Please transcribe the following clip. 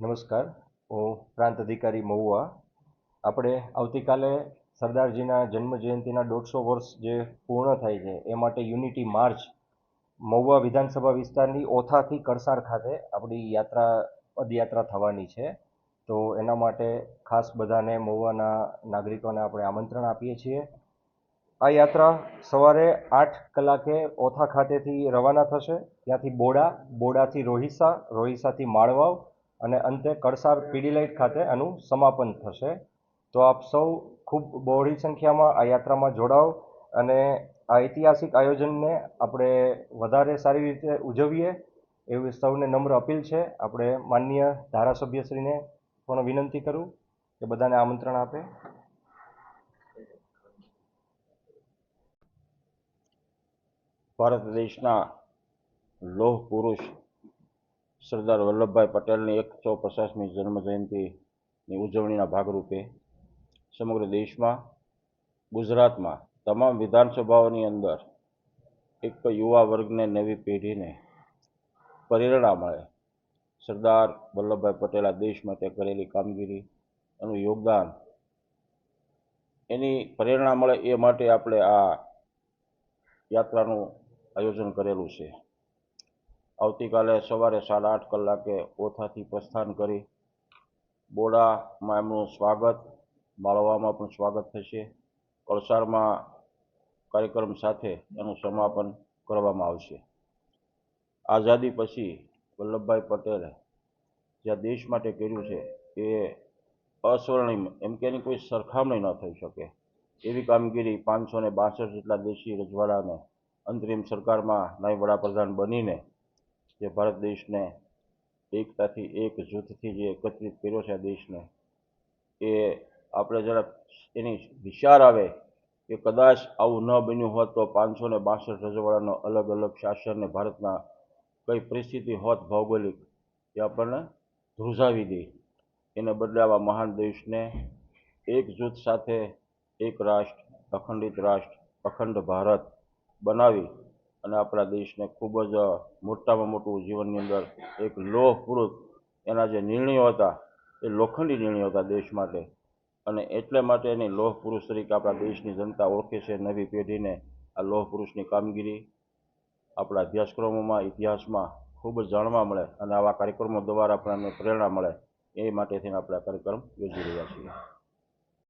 નમસ્કાર. હું પ્રાંત અધિકારી મહુવા. આપણે આવતીકાલે સરદારજીના જન્મ જયંતિના દોઢસો વર્ષ જે પૂર્ણ થાય છે, એ માટે યુનિટી માર્ચ મહુવા વિધાનસભા વિસ્તારની ઓથાથી કળસાર ખાતે આપણી યાત્રા, પદયાત્રા થવાની છે. તો એના માટે ખાસ બધાને મહુવાના નાગરિકોને આપણે આમંત્રણ આપીએ છીએ. આ યાત્રા સવારે આઠ કલાકે ઓથા ખાતેથી રવાના થશે. ત્યાંથી બોડા, બોડાથી રોહિસા, રોહિસાથી માળવાવ અને અંતે કળસાર પીડીલાઇટ ખાતે આનું સમાપન થશે. તો આપ સૌ ખૂબ બહોળી સંખ્યામાં આ યાત્રામાં જોડાઓ અને આ ઐતિહાસિક આયોજનને આપણે વધારે સારી રીતે ઉજવીએ એવી સૌને નમ્ર અપીલ છે. આપણે માનનીય ધારાસભ્યશ્રીને પણ વિનંતી કરું કે બધાને આમંત્રણ આપે. ભારત દેશના લોહ પુરુષ સરદાર વલ્લભભાઈ પટેલની એકસો પચાસમી જન્મ જયંતિની ઉજવણીના ભાગરૂપે સમગ્ર દેશમાં, ગુજરાતમાં, તમામ વિધાનસભાઓની અંદર એક યુવા વર્ગને નવી પેઢીને પ્રેરણા મળે. સરદાર વલ્લભભાઈ પટેલ આ દેશ માટે કરેલી કામગીરી એનું યોગદાન એની પ્રેરણા મળે એ માટે આપણે આ યાત્રાનું આયોજન કરેલું છે. આવતીકાલે સવારે સાડા આઠ કલાકે ઓથાથી પ્રસ્થાન કરી બોડામાં એમનું સ્વાગત માળવામાં પણ સ્વાગત થશે. કળસારમાં કાર્યક્રમ સાથે એનું સમાપન કરવામાં આવશે. આઝાદી પછી વલ્લભભાઈ પટેલે જે દેશ માટે કર્યું છે એ અસ્વર્ણિમ, એમ કે એની કોઈ સરખામણી ન થઈ શકે. એવી કામગીરી પાંચસો ને બાસઠ જેટલા દેશી રજવાડાને અંતરિમ સરકારમાં નાય વડાપ્રધાન બનીને જે ભારત દેશને એકતાથી એક જૂથથી જે એકત્રિત કર્યો છે આ દેશને, એ આપણે જરાક એની વિચાર આવે કે કદાચ આવું ન બન્યું હોત તો પાંચસો ને બાસઠ રજવાડાનો અલગ અલગ શાસનને ભારતના કઈ પરિસ્થિતિ હોત ભૌગોલિક, એ આપણને ધ્રુજાવી દે. એને બદલે આવા મહાન દેશને એક જૂથ સાથે એક રાષ્ટ્ર, અખંડિત રાષ્ટ્ર, અખંડ ભારત બનાવી અને આપણા દેશને ખૂબ જ મોટામાં મોટું જીવનની અંદર એક લોહ પુરુષ એના જે નિર્ણયો હતા, એ લોખંડી નિર્ણયો હતા દેશ માટે. અને એટલે માટે એની લોહ પુરુષ તરીકે આપણા દેશની જનતા ઓળખે છે નવી પેઢીને આ લોહ પુરુષની કામગીરી આપણા અભ્યાસક્રમોમાં, ઇતિહાસમાં ખૂબ જ જાણવા મળે અને આવા કાર્યક્રમો દ્વારા આપણને પ્રેરણા મળે એ માટે થઈને આપણે કાર્યક્રમ યોજી રહ્યા છીએ.